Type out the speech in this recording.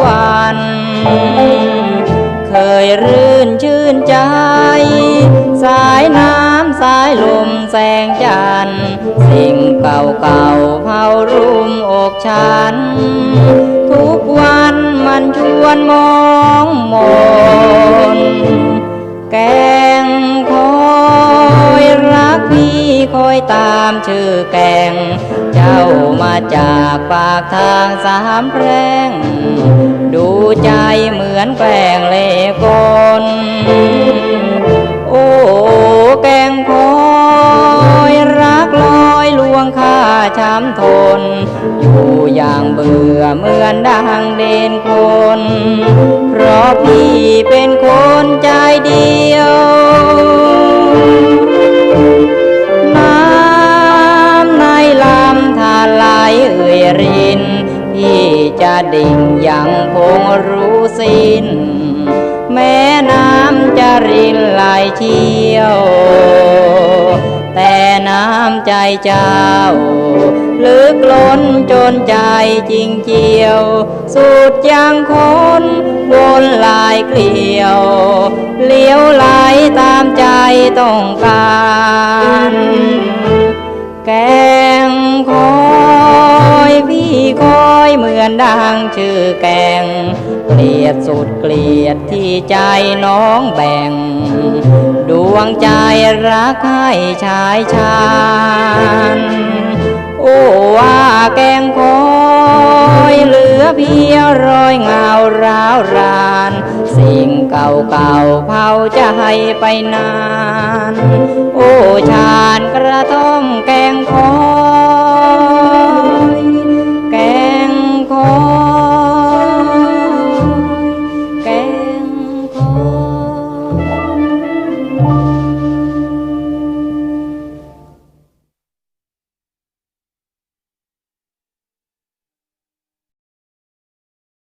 วัน เคยรื่นชื่นใจ สายน้ำสายลมแสงจันทร์สิ่งเก่าเก่าเผารุมอกฉัน ทุกวันมันชวนมองมนแกงคอยรักพี่คอยตามชื่อแกง เจ้ามาจากปากทางสามแพร่ง อนแกล้งเล่กลโอ้แกงคอยรักลอยลวงข้าช้ำทน อยู่อย่างเบื่อเหมือนดังเดนคน เพราะพี่เป็นคน ดิ่งยังคงรู้สิ้น แม่น้ำจะรินไหลเชี่ยว แต่น้ำใจเจ้า ลึกล้นจนใจจริงเจียว สุดยังคนวนลายเกลียว เลี้ยวไหลตามใจต้องการ อยเหมือนดังชื่อแกง เกลียดสุดเกลียดที่ใจน้องแบ่ง ดวงใจรักให้ชายชาญโอ้ว่าแกงคอยเหลือเพียงรอยเงาร้าวราน สิ่งเก่าเก่าเผาใจไปนาน โอ้ชานกระท่อ